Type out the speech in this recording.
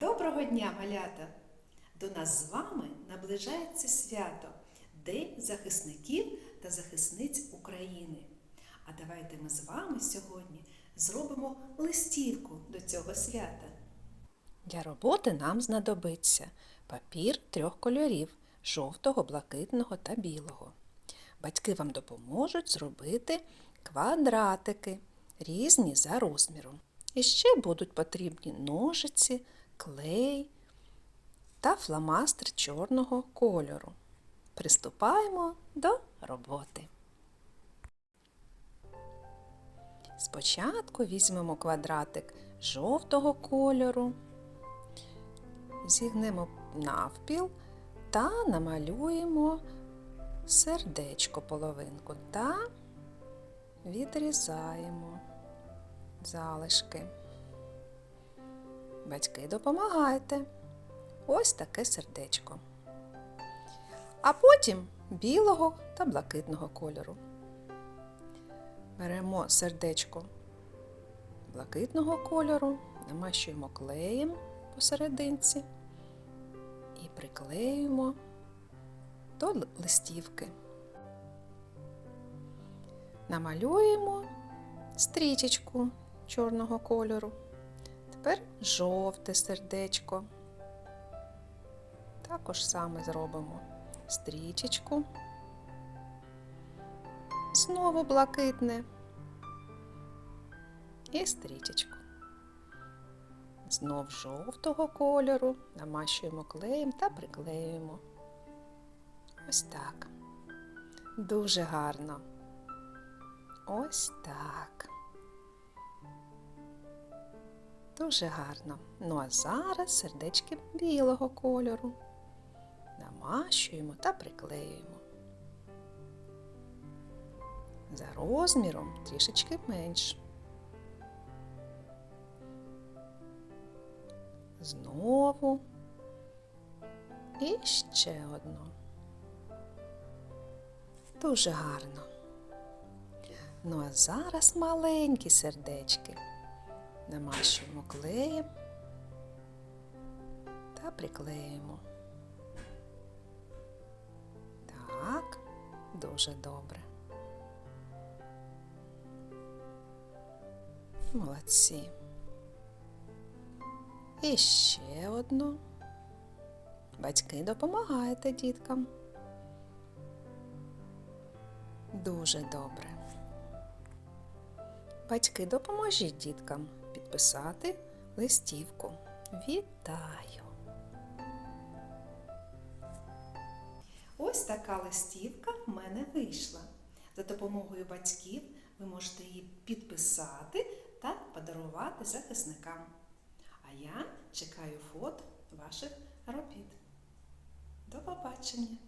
Доброго дня, малята! До нас з вами наближається свято День захисників та захисниць України. А давайте ми з вами сьогодні зробимо листівку до цього свята. Для роботи нам знадобиться папір трьох кольорів жовтого, блакитного та білого. Батьки вам допоможуть зробити квадратики, різні за розміром. І ще будуть потрібні ножиці, клей та фломастер чорного кольору. Приступаємо до роботи. Спочатку візьмемо квадратик жовтого кольору, зігнемо навпіл та намалюємо сердечко половинку та відрізаємо залишки. Батьки, допомагайте. Ось таке сердечко. А потім білого та блакитного кольору. Беремо сердечко блакитного кольору, намащуємо клеєм посерединці і приклеюємо до листівки. Намалюємо стрічечку чорного кольору. Тепер жовте сердечко. Також саме зробимо стрічечку. Знову блакитне. І стрічечку. Знов жовтого кольору намащуємо клеєм та приклеюємо. Ось так. Дуже гарно. Ось так. Дуже гарно. Ну а зараз сердечки білого кольору. Намащуємо та приклеюємо. За розміром трішечки менш. Знову. І ще одну. Дуже гарно. Ну а зараз маленькі сердечки. Намащуємо клеєм та приклеїмо. Так, дуже добре. Молодці. І ще одну. Батьки допомагайте діткам. Дуже добре. Батьки, допоможіть діткам підписати листівку. Вітаю! Ось така листівка в мене вийшла. За допомогою батьків ви можете її підписати та подарувати захисникам. А я чекаю фото ваших робіт. До побачення!